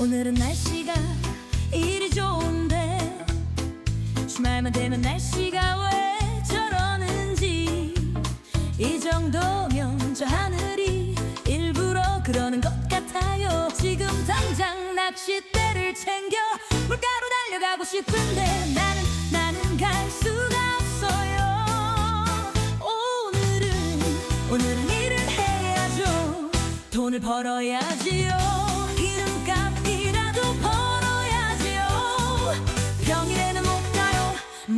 오늘은 날씨가 이리 좋은데 주말만 되면 날씨가 왜 저러는지 이 정도면 저 하늘이 일부러 그러는 것 같아요. 지금 당장 낚싯대를 챙겨 물가로 달려가고 싶은데 나는 나는 갈 수가 없어요. 오늘은 오늘은 일을 해야죠. 돈을 벌어야지요.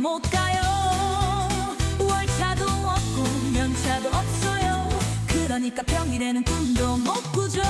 못 가요. 월차도 없고 면차도 없어요. 그러니까 평일에는 꿈도 못 꾸죠.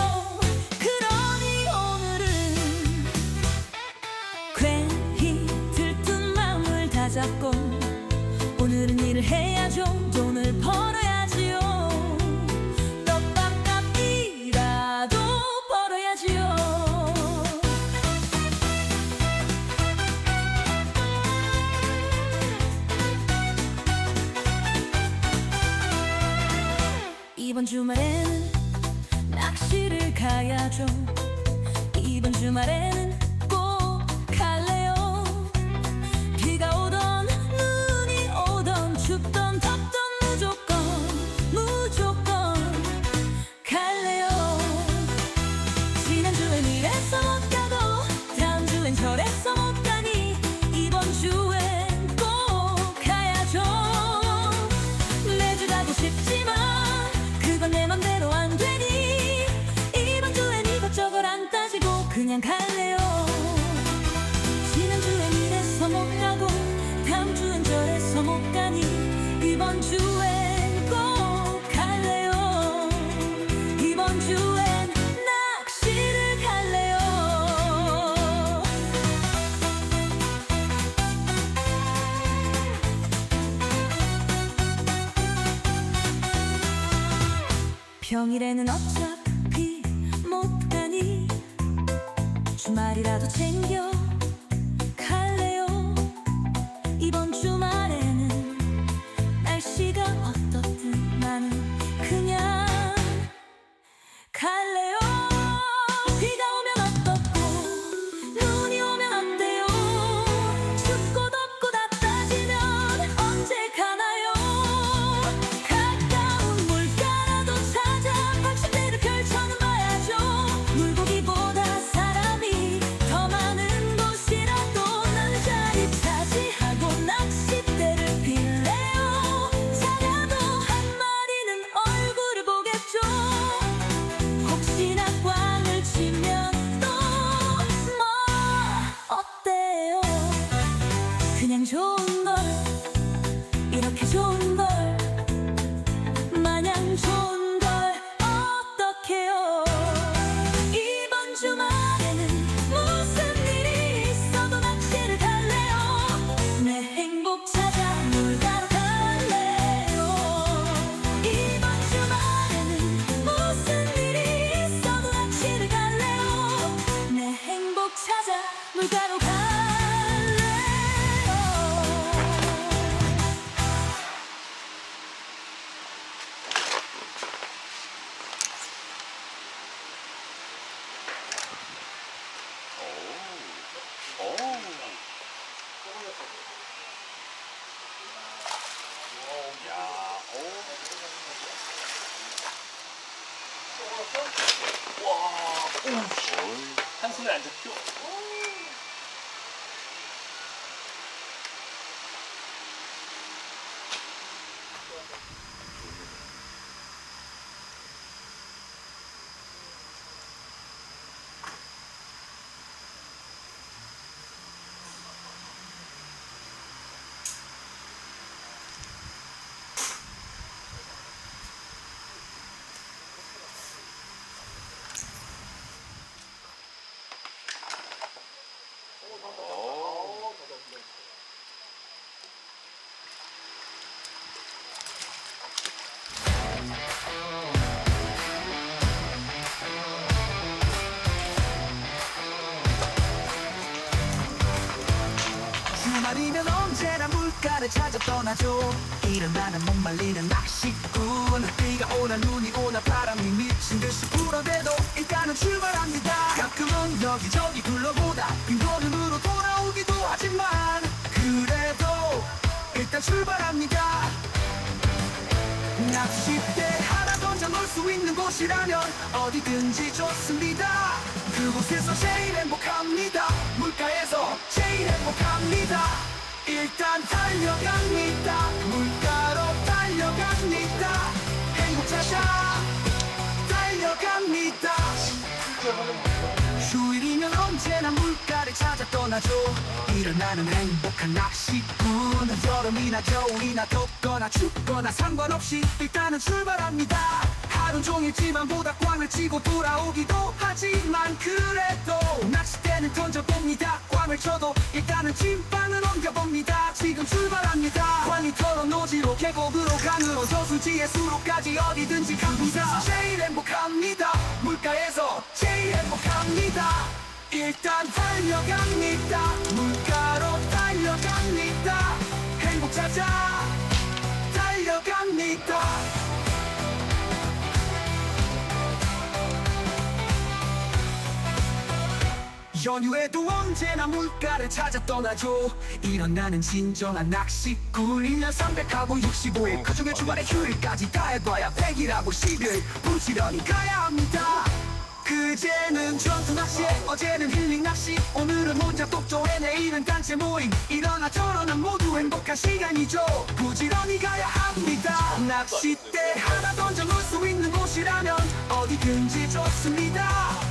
주말엔 낚시를 가야죠 이번 주말엔. 주엔 낚시를 갈래요. 평일에는 어차피 今日。 물가를 찾아 떠나죠 일어나는 목말리는 낚시꾼. 비가 오나 눈이 오나 바람이 미친 듯이 불어대도 일단은 출발합니다. 가끔은 여기저기 둘러보다 빈걸음으로 돌아오기도 하지만 그래도 일단 출발합니다. 낚싯대 하나 던져 놓을 수 있는 곳이라면 어디든지 좋습니다. 그곳에서 제일 행복합니다. 물가에서 제일 행복합니다 일단 달려갑니다. 물가로 달려갑니다. 행복 찾아 달려갑니다. 휴일이면 언제나 물가를 찾아 떠나죠. 일어나는 행복한 낚시꾼 여름이나 겨울이나 덥거나 춥거나 상관없이 일단은 출발합니다 하루 종일 집안보다 꽝을 치고 돌아오기도 하지만 그래도 낚싯대는 던져봅니다. 꽝을 쳐도 일단은 찐빵은 옮겨봅니다. 지금 출발합니다. 꽝이 털어놓지로 계곡으로 강으로 저수지에 수로까지 어디든지 갑니다. 제일 행복합니다. 물가에서 제일 행복합니다. 일단 달려갑니다. 물가로 달려갑니다. 행복 찾아 달려갑니다 연휴에도 언제나 물가를 찾아 떠나죠 일어나는 진정한 낚시꾼 1년 365일 그 중에 주말에 휴일까지 다 해봐야 100일하고 10일 부지런히 가야 합니다. 그제는 전투 낚시 어제는 힐링 낚시 오늘은 혼자 독조해 내일은 단체 모임. 이러나 저러나 모두 행복한 시간이죠. 부지런히 가야 합니다. 낚싯대 하나 던져 놓을 수 있는 곳이라면 어디든지 좋습니다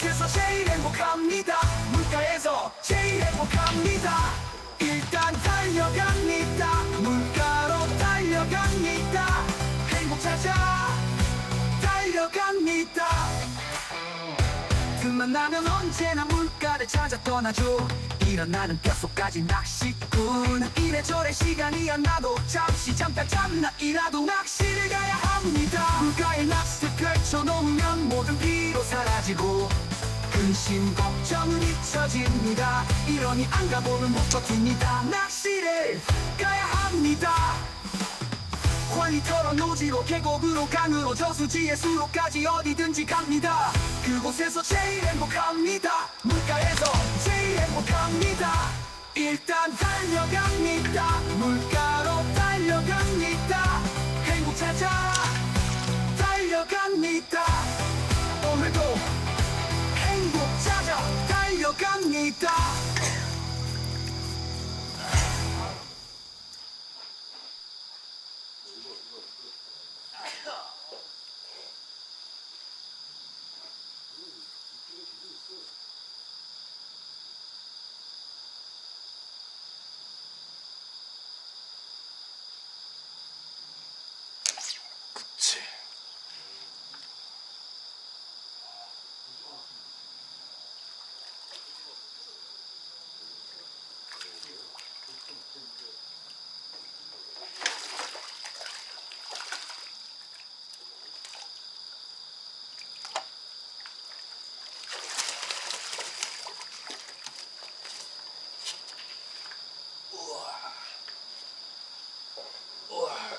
그곳에서 제일 행복합니다. 물가에서 제일 행복합니다. 일단 달려갑니다. 물가로 달려갑니다. 행복 찾아 달려갑니다. 틈만 나면 언제나 물가를 찾아 떠나죠 일어나는 뼛속까지 낚시꾼. 이래저래 시간이 안 나도 잠시 잠깐 잠깐이라도 낚시를 가야 합니다. 물가에 낚싯대 펼쳐 근심 걱정은 잊혀집니다. 이러니 안 가보면 못 버팁니다. 낚시를 가야 합니다. 관이 털어놓지로 계곡으로 강으로 저수지에 수로까지 어디든지 갑니다. 그곳에서 제일 행복합니다. 물가에서 제일 행복합니다. 일단 달려갑니다. 물가로 달려갑니다. 행복 찾아 달려갑니다 달려갑니다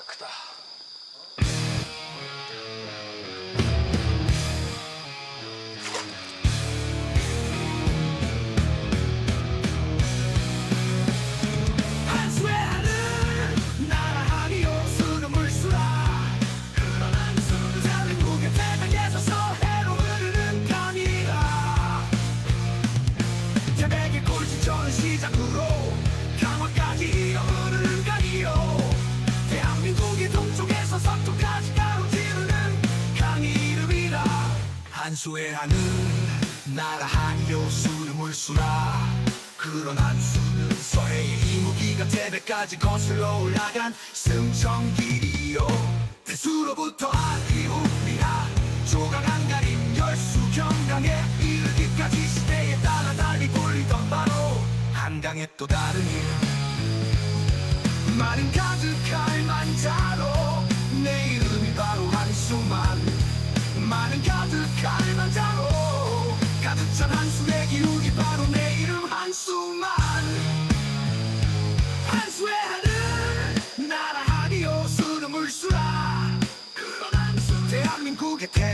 クタ 한수의 하늘 나라하니요 수는 물수라. 그런 한수는 서해의 이무기가 태백까지 거슬러 올라간 승천길이요. 대수로부터 아리우리하 조각 안가림 열수 경강에 이르기까지 시대에 따라 달리 굴리던 바로 한강의 또 다른 이름 많은 가득할 만자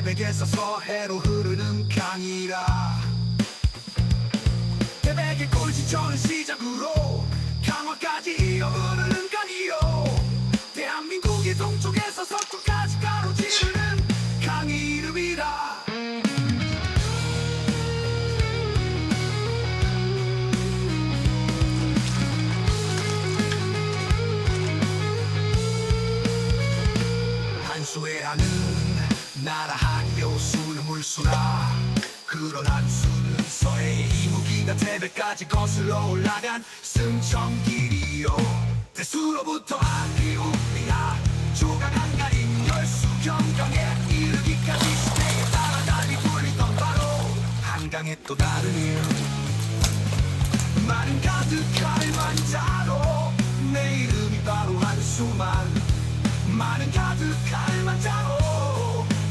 태백에서 서해로 흐르는 강이라. 태백의 꼴지천을 시작으로 강화까지 이어 흐르는 강이요. 대한민국의 동쪽에서 서쪽까지 가로지르는 강이 이름이라. 나라 물수라 그런 한수는 서해의 이무기가 태백까지 거슬러 올라간 승천길이요. 대수로부터 안기우리야. 조각 한가인 열수 경경에 이르기까지 시대에 따라 달리 불리던 바로 한강의 또 다른 이름 마른 가득할 만자로 내 이름이 바로 한수만. 마른 가득할 만자로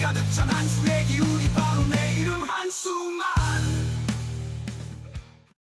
가득 찬 한수의 기운이 바 로내 이름 한수만